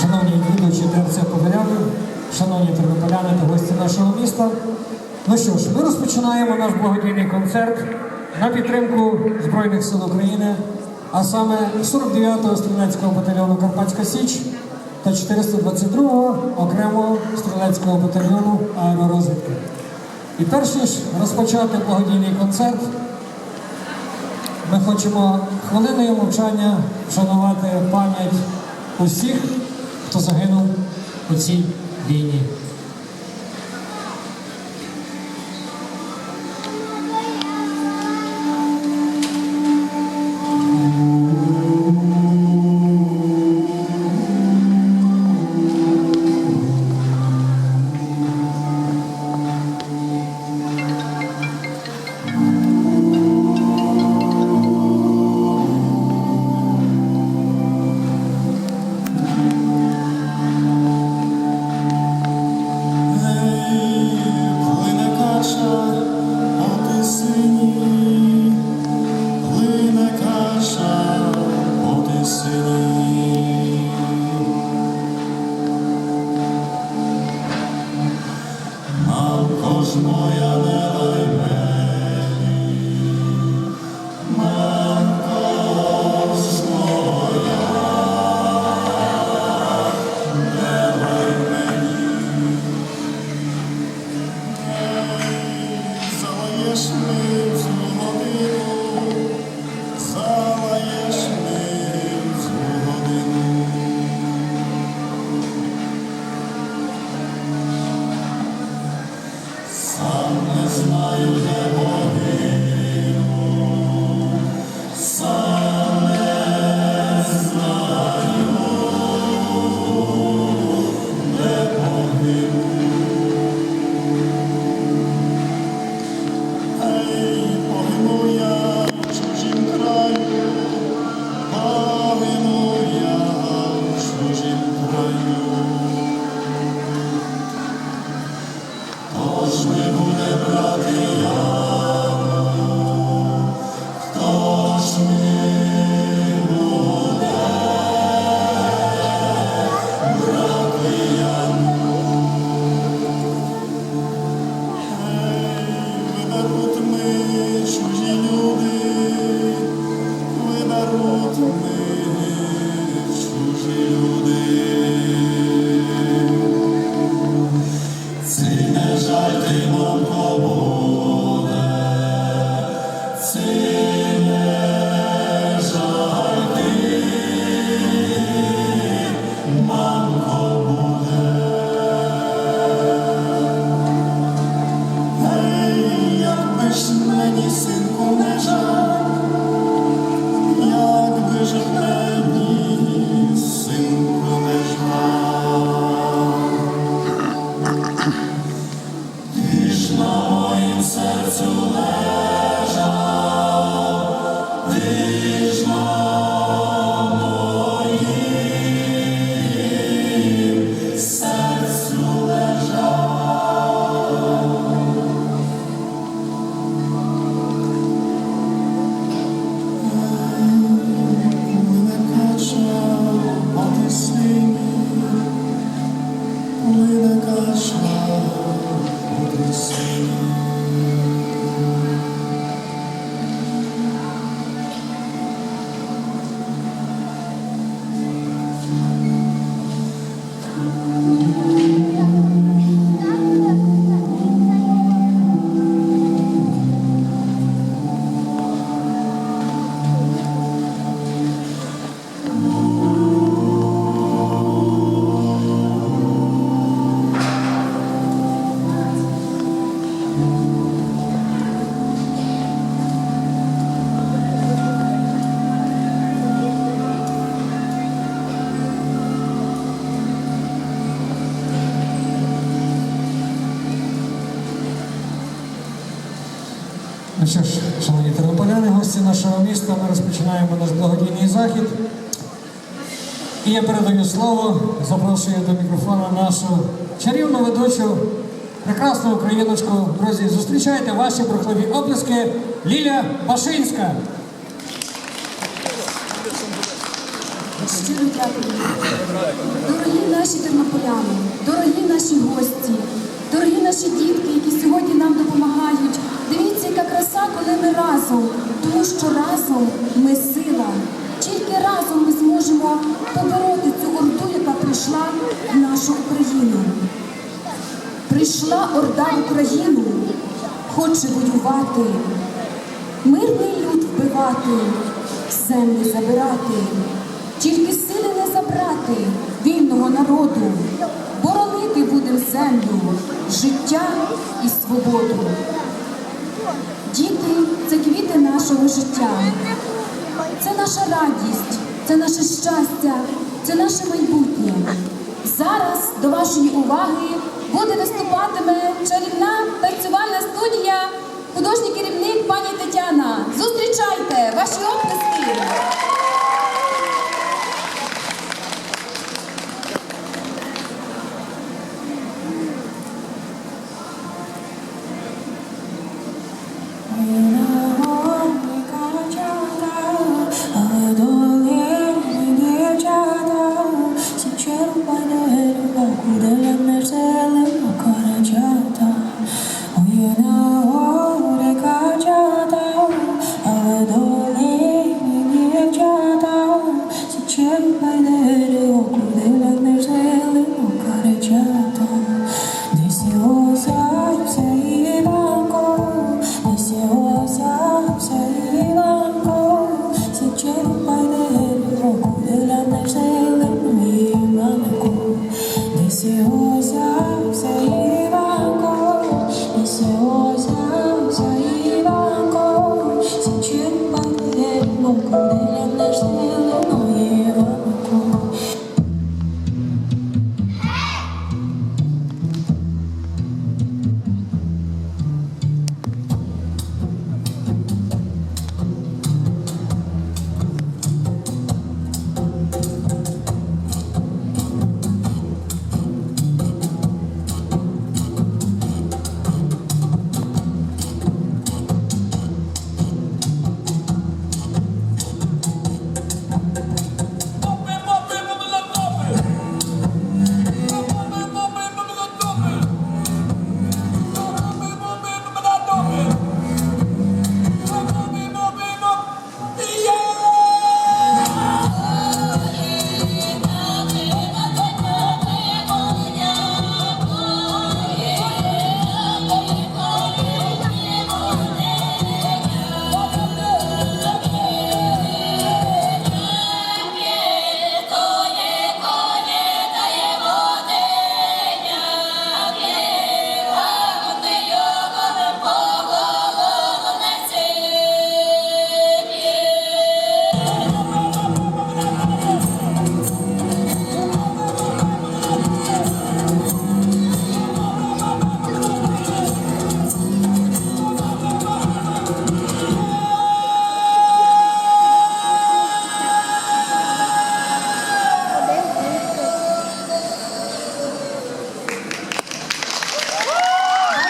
шановні відвідувачі ТРЦ Погоряни, шановні тернополяни та гості нашого міста. Ну що ж, ми розпочинаємо наш благодійний концерт на підтримку Збройних сил України, а саме 49-го стрілецького батальйону Карпатська Січ та 422-го окремого стрілецького батальйону аеророзвідки. І перш ніж розпочати благодійний концерт, ми хочемо хвилиною мовчання вшанувати пам'ять усіх, хто загинув у цій війні. Мамко ж моя не мені, мамко ж моя, не мені. Залаєш ми Krishna. Ну що ж, шановні тернополяни, гості нашого міста, ми розпочинаємо наш благодійний захід. І я передаю слово, запрошую до мікрофона нашу чарівну ведучу, прекрасну україночку. Друзі, зустрічайте ваші бурхливі оплески Ліля Башинська. Щиро дякую Тетяно, дорогі наші гості, дорогі наші дітки, тому що разом ми сила. Тільки разом ми зможемо побороти цю орду, яка прийшла в нашу Україну. Прийшла орда в Україну, хоче воювати, мирний люд вбивати, землі забирати, тільки сили не забрати вільного народу, боронити будем землю, життя і свободу. Діти це квіти нашого життя, це наша радість, це наше щастя, це наше майбутнє. Зараз до вашої уваги буде виступатиме чарівна танцювальна студія, художній керівник пані Тетяна.